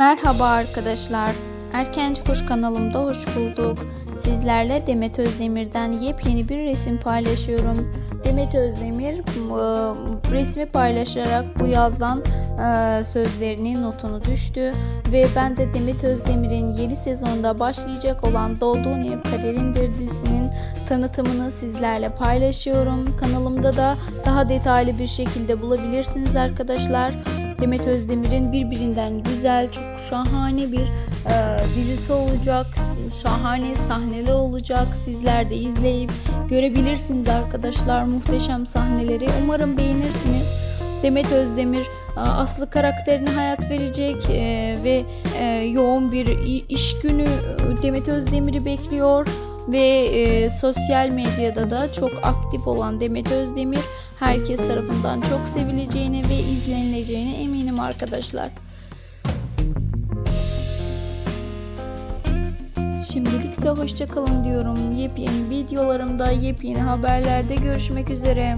Merhaba arkadaşlar. Erkenci Kuş kanalımda hoş bulduk. Sizlerle Demet Özdemir'den yepyeni bir resim paylaşıyorum. Demet Özdemir e, resmi paylaşarak bu yazdan e, sözlerini notunu düştü ve ben de Demet Özdemir'in yeni sezonda başlayacak olan Doğduğun Ev Kaderindir dizisinin tanıtımını sizlerle paylaşıyorum. Kanalımda da daha detaylı bir şekilde bulabilirsiniz arkadaşlar. Demet Özdemir'in birbirinden güzel, çok şahane bir e, dizisi olacak. Şahane sahneler olacak. Sizler de izleyip görebilirsiniz arkadaşlar muhteşem sahneleri. Umarım beğenirsiniz. Demet Özdemir e, Aslı karakterine hayat verecek e, ve e, yoğun bir iş günü Demet Özdemir'i bekliyor ve e, sosyal medyada da çok aktif olan Demet Özdemir herkes tarafından çok sevileceğine ve izlenileceğine eminim arkadaşlar. Şimdilik ise hoşça kalın diyorum. Yepyeni videolarımda, yepyeni haberlerde görüşmek üzere.